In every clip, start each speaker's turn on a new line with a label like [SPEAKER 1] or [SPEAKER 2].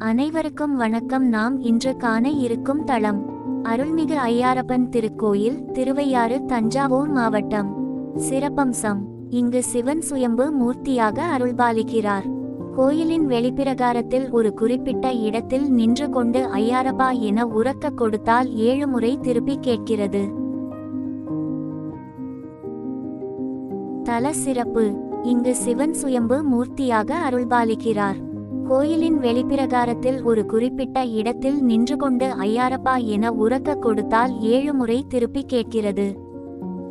[SPEAKER 1] அனைவருக்கும் வணக்கம். நாம் இன்று காண இருக்கும் தளம் அருள்மிகு ஐயாரப்பன் திருக்கோயில் திருவையாறு தஞ்சாவூர் மாவட்டம். சிறப்பம்சம் இங்கு சிவன் சுயம்பு மூர்த்தியாக அருள்பாலிக்கிறார். கோயிலின் வெளிப்பிரகாரத்தில் ஒரு குறிப்பிட்ட இடத்தில் நின்று கொண்டு ஐயாரப்பா என உறக்க கொடுத்தால் ஏழு முறை திருப்பி கேட்கிறது. தல சிறப்பு இங்கு சிவன் சுயம்பு மூர்த்தியாக அருள்பாலிக்கிறார். கோயிலின் வெளிப்பிரகாரத்தில் ஒரு குறிப்பிட்ட இடத்தில் நின்று கொண்டு ஐயாரப்பா என உரக்க கொடுத்தால் ஏழு முறை திருப்பி கேட்கிறது.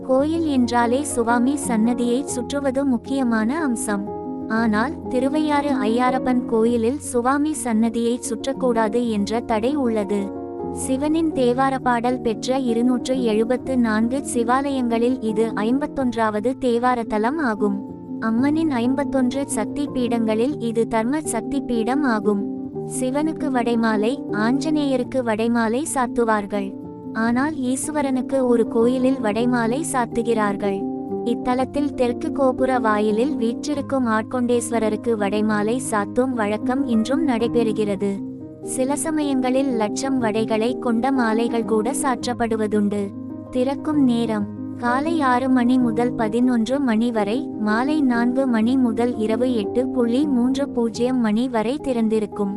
[SPEAKER 1] கோயில் என்றாலே சுவாமி சன்னதியை சுற்றுவது முக்கியமான அம்சம். ஆனால் திருவையாறு ஐயாரப்பன் கோயிலில் சுவாமி சன்னதியை சுற்றக்கூடாது என்ற தடை உள்ளது. சிவனின் தேவார பாடல் பெற்ற இருநூற்று எழுபத்து நான்கு சிவாலயங்களில் இது ஐம்பத்தொன்றாவது தேவாரத்தலம் ஆகும். அம்மனின் ஐம்பத்தொன்று சக்தி பீடங்களில் இது தர்ம சக்தி பீடம் ஆகும். சிவனுக்கு வடைமாலை ஆஞ்சநேயருக்கு வடைமாலை சாத்துவார்கள். ஆனால் ஈஸ்வரனுக்கு ஒரு கோயிலில் வடைமாலை சாத்துகிறார்கள். இத்தலத்தில் தெற்கு கோபுர வாயிலில் வீற்றிருக்கும் ஆட்கொண்டேஸ்வரருக்கு வடைமாலை சாத்தும் வழக்கம் இன்றும் நடைபெறுகிறது. சில சமயங்களில் லட்சம் வடைகளை கொண்ட மாலைகள் கூட சாற்றப்படுவதுண்டு. திறக்கும் நேரம். காலை ஆறு மணி முதல் பதினொன்று மணி வரை மாலை நான்கு மணி முதல் இரவு எட்டு புள்ளி மூன்று பூஜ்ஜியம் மணி வரை திறந்திருக்கும்.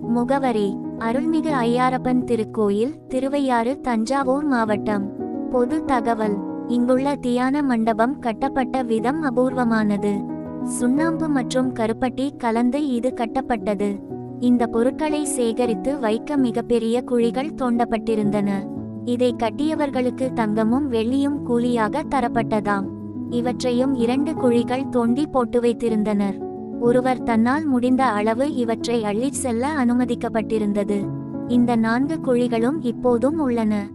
[SPEAKER 1] முகவரி அருள்மிகு ஐயாரப்பன் திருக்கோயில் திருவையாறு தஞ்சாவூர் மாவட்டம். பொது தகவல் இங்குள்ள தியான மண்டபம் கட்டப்பட்ட விதம் அபூர்வமானது. சுண்ணாம்பு மற்றும் கருப்பட்டி கலந்து இது கட்டப்பட்டது. இந்த பொருட்களை சேகரித்து வைக்க மிகப்பெரிய குழிகள் தோண்டப்பட்டிருந்தன. இதை கட்டியவர்களுக்கு தங்கமும் வெள்ளியும் கூலியாக தரப்பட்டதாம். இவற்றையும் இரண்டு குழிகள் தோண்டி போட்டு வைத்திருந்தனர். ஒருவர் தன்னால் முடிந்த அளவு இவற்றை அள்ளிச் செல்ல அனுமதிக்கப்பட்டிருந்தது. இந்த நான்கு குழிகளும் இப்போதும் உள்ளன.